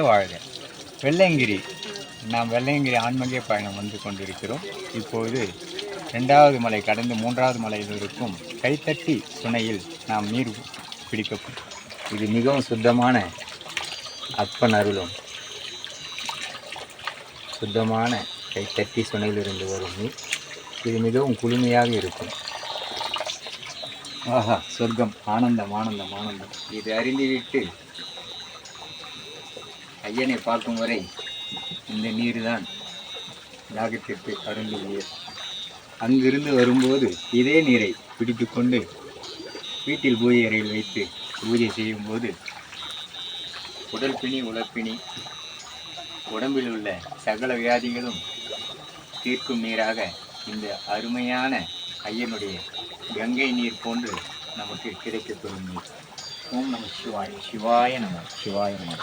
வாழ்க வெள்ளையங்கிரி நாம் வெள்ளையங்கிரி ஆன்மீக பயணம் வந்து கொண்டிருக்கிறோம். இப்போது ரெண்டாவது மலை கடந்து மூன்றாவது மலையில் இருக்கும் கைத்தட்டி சுனையில் நாம் நீர் பிடிக்க இது மிகவும் சுத்தமான அப்பன் அருளும். சுத்தமான கைத்தட்டி சுனையிலிருந்து வரும் நீர். இது மிகவும் குளுமையாக இருக்கும். ஆஹா சொர்க்கம். ஆனந்தம் ஆனந்தம் ஆனந்தம். இது அறிந்துவிட்டு ஐயனை பார்க்கும் வரை இந்த நீர் தான் தாகத்திற்கு அருந்தும் நீர் அங்கிருந்து வரும்போது இதே நீரை பிடித்துக்கொண்டு வீட்டில் பூஜை அறையில் வைத்து பூஜை செய்யும்போது உடல்பிணி உழப்பிணி உடம்பில் உள்ள சகல வியாதிகளும் தீர்க்கும் நீராக இந்த அருமையான ஐயனுடைய கங்கை நீர் போன்று நமக்கு கிடைக்கப்பெறும் நீர். ஓம் நம சிவாய சிவாய நம சிவாய நம.